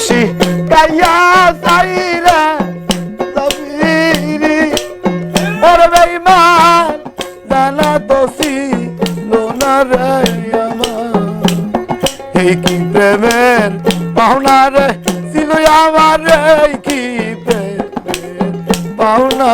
প্রেমসি Kayah সাইরা যাবিরি ওর বেইমান জানা তো ছিল না রে এই কি প্রেমের পাওনা রে? ছিল আমার কি প্রেমের পাওনা?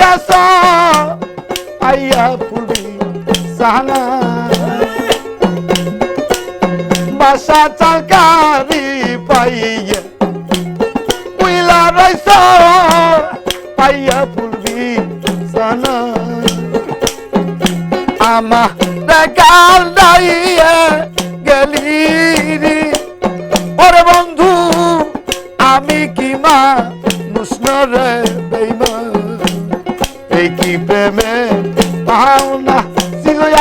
গেছ। পাইয়া পুলি সানা বাসা চালকারি পাইয়া পুইলা রইছ। পাইয়া পুলবি সানা আমা গাল দাইয়া গেলি রে।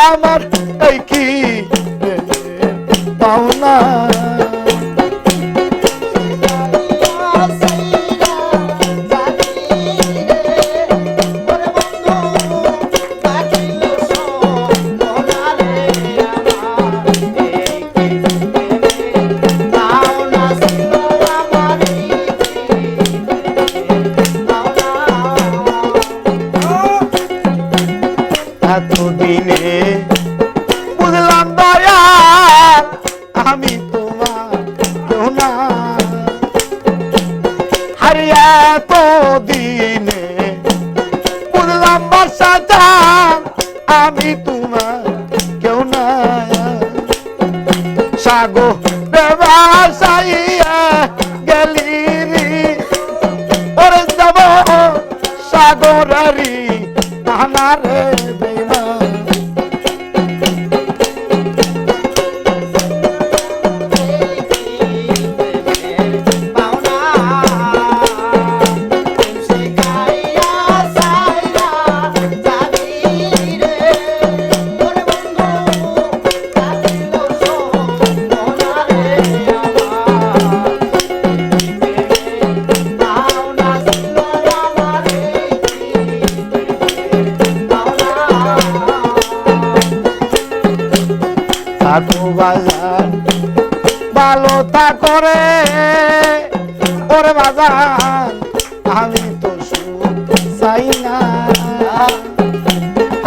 আমার কি? পাওনা চান আমি তোমার কেউ না সাগো ব্যবসায়িয়া গেলি। রে ওরে যাব সাগরারি নানা বেইমান থাকো বাজার। ভালো তা করে ওরে বাজার। আমি তো সুখ চাই না।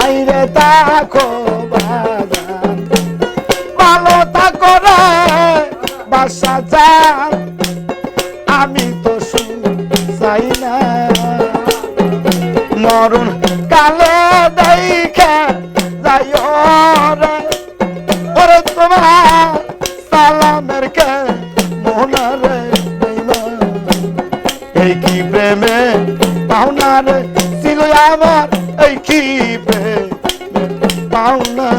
আইরে তাকো বাজার। ভালো তা করে বাসা যান। আমি তো চাই না। মরণ কালে দেখে যাই সালামের কে মোহনারে এই কি প্রেমে পাওনারে ছিল আমার এই কি প্রেমে পাওনা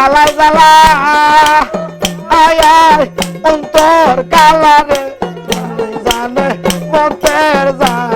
জ্বালায় জ্বালা আয় আয় অন্তর কালারে জানে ভক্তের জালা